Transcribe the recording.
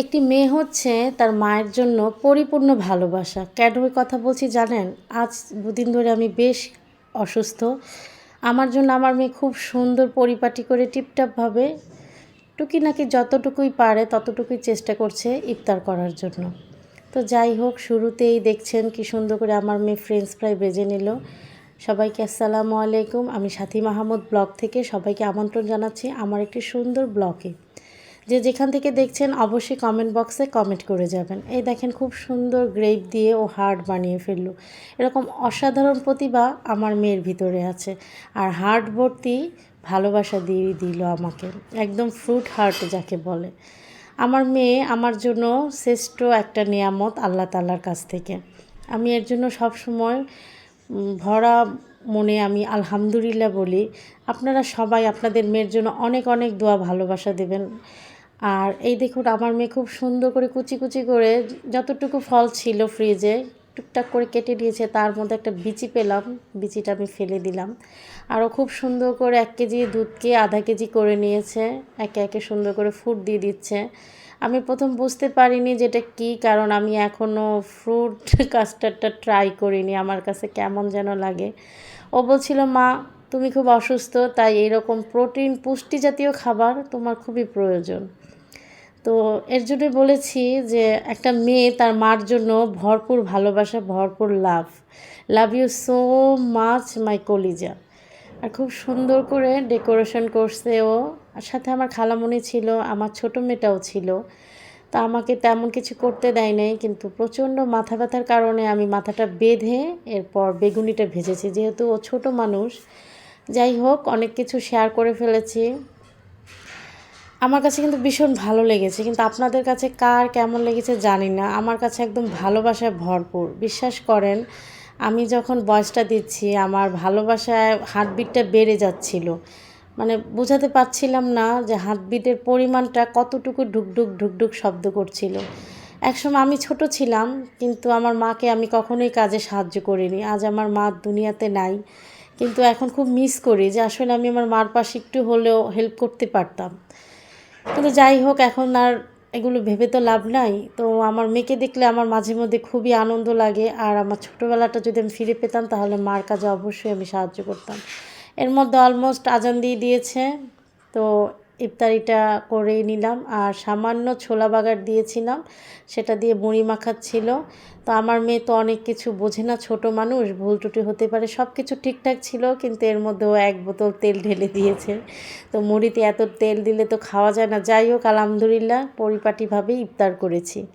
একটি মেয়ে হচ্ছে তার মায়ের জন্য পরিপূর্ণ ভালোবাসা। কেন কথা বলছি, জানেন? আজ দুদিন ধরে আমি বেশ অসুস্থ। আমার জন্য আমার মেয়ে খুব সুন্দর পরিপাটি করে টিপটাপভাবে টুকি নাকি যতটুকুই পারে ততটুকুই চেষ্টা করছে ইফতার করার জন্য। তো যাই হোক, শুরুতেই দেখছেন কি সুন্দর করে আমার মেয়ে ফ্রেঞ্চ ফ্রাই বেজে নিল। সবাইকে আসসালামু আলাইকুম। আমি সাথী মাহমুদ ব্লগ থেকে সবাইকে আমন্ত্রণ জানাচ্ছি আমার একটি সুন্দর ব্লগে। যে যেখান থেকে দেখছেন, অবশ্যই কমেন্ট বক্সে কমেন্ট করে যাবেন। এই দেখেন খুব সুন্দর গ্রেপ দিয়ে ও হার্ট বানিয়ে ফেলল। এরকম অসাধারণ প্রতিভা আমার মেয়ের ভিতরে আছে। আর হার্ট ভর্তি ভালোবাসা দিয়ে দিল আমাকে। একদম ফ্রুট হার্ট যাকে বলে। আমার মেয়ে আমার জন্য শ্রেষ্ঠ একটা নিয়ামত আল্লাহ তাল্লার কাছ থেকে। আমি এর জন্য সবসময় ভরা মনে আমি আলহামদুলিল্লাহ বলি, আপনারা সবাই আপনাদের মেয়ের জন্য অনেক অনেক দোয়া ভালোবাসা দেবেন। আর এই দেখুন, আমার মেয়ে খুব সুন্দর করে কুচি কুচি করে যতটুকু ফল ছিল ফ্রিজে টুকটাক করে কেটে দিয়েছে তার মধ্যে একটা বিচি পেলাম, বিচিটা আমি ফেলে দিলাম। আরও খুব সুন্দর করে এক কেজি দুধকে আধা কেজি করে নিয়েছে, একে একে সুন্দর করে ফুড দিয়ে দিচ্ছে। আমি প্রথম বুঝতে পারিনি যেটা কি, কারণ আমি এখনও ফ্রুট কাস্টার্ডটা ট্রাই করিনি। আমার কাছে কেমন যেন লাগে। ও বলছিল, মা, তুমি খুব অসুস্থ, তাই এরকম প্রোটিন পুষ্টি জাতীয় খাবার তোমার খুবই প্রয়োজন। তো এর জন্য বলেছি যে একটা মেয়ে তার মার জন্য ভরপুর ভালোবাসা, ভরপুর love love you so much my কলিজা আর খুব সুন্দর করে ডেকোরেশন করছে ও। আর সাথে আমার খালামণি ছিল, আমার ছোটো মেয়েটাও ছিল। তা আমাকে তেমন কিছু করতে দেয় নাই, কিন্তু প্রচণ্ড মাথা ব্যথার কারণে আমি মাথাটা বেঁধে এরপর বেগুনিটা ভেজেছি। যেহেতু ও ছোটো মানুষ, যাই হোক, অনেক কিছু শেয়ার করে ফেলেছি। আমার কাছে কিন্তু ভীষণ ভালো লেগেছে, কিন্তু আপনাদের কাছে কার কেমন লেগেছে জানি না। আমার কাছে একদম ভালোবাসায় ভরপুর। বিশ্বাস করেন, আমি যখন বয়সটা দিচ্ছি, আমার ভালোবাসায় হার্টবিটটা বেড়ে যাচ্ছিল। মানে বোঝাতে পারছিলাম না যে হার্টবিটের পরিমাণটা কতটুকু ঢুকঢুক ঢুকঢুক শব্দ করছিল। একসময় আমি ছোট ছিলাম, কিন্তু আমার মাকে আমি কখনোই কাজে সাহায্য করিনি। আজ আমার মা দুনিয়াতে নাই, কিন্তু এখন খুব মিস করি যে আসলে আমি আমার মার পাশে একটু হলেও হেল্প করতে পারতাম। কিন্তু যাই হোক, এখন আর এগুলো ভেবে তো লাভ নাই। তো আমার মেয়েকে দেখলে আমার মাঝে মধ্যে খুবই আনন্দ লাগে। আর আমার ছোটোবেলাটা যদি আমি ফিরে পেতাম, তাহলে মার কাজে অবশ্যই আমি সাহায্য করতাম। এর মধ্যে অলমোস্ট আজান দিয়ে দিয়েছে। তো ইফতারিটা করে নিলাম আর সামান্য ছোলা বাগার দিয়েছিলাম, সেটা দিয়ে মুড়ি মাখাচ্ছিল। তো আমার মেয়ে তো অনেক কিছু বোঝে না, ছোট মানুষ, ভুল টুটি হতে পারে সব কিছু ঠিকঠাক ছিল, কিন্তু এর মধ্যেও এক বোতল তেল ঢেলে দিয়েছে। তো মুড়িতে এত তেল দিলে তো খাওয়া যায় না। যাই হোক, আলহামদুলিল্লাহ, পরিপাটিভাবেই ইফতার করেছি।